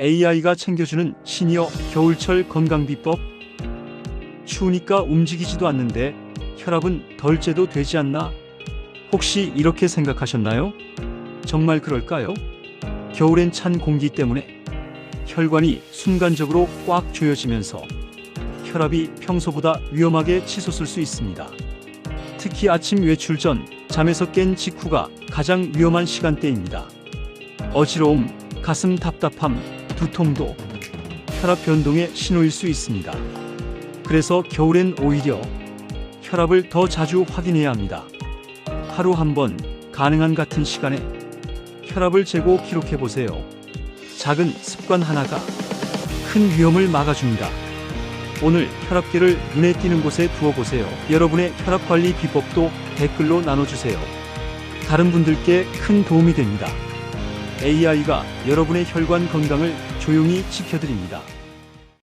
AI가 챙겨주는 시니어 겨울철 건강 비법. 추우니까 움직이지도 않는데 혈압은 덜 째도 되지 않나? 혹시 이렇게 생각하셨나요? 정말 그럴까요? 겨울엔 찬 공기 때문에 혈관이 순간적으로 꽉 조여지면서 혈압이 평소보다 위험하게 치솟을 수 있습니다. 특히 아침 외출 전 잠에서 깬 직후가 가장 위험한 시간대입니다. 어지러움, 가슴 답답함, 두통도 혈압 변동의 신호일 수 있습니다. 그래서 겨울엔 오히려 혈압을 더 자주 확인해야 합니다. 하루 한 번 가능한 같은 시간에 혈압을 재고 기록해 보세요. 작은 습관 하나가 큰 위험을 막아줍니다. 오늘 혈압계를 눈에 띄는 곳에 두어 보세요. 여러분의 혈압 관리 비법도 댓글로 나눠주세요. 다른 분들께 큰 도움이 됩니다. AI가 여러분의 혈관 건강을 조용히 지켜드립니다.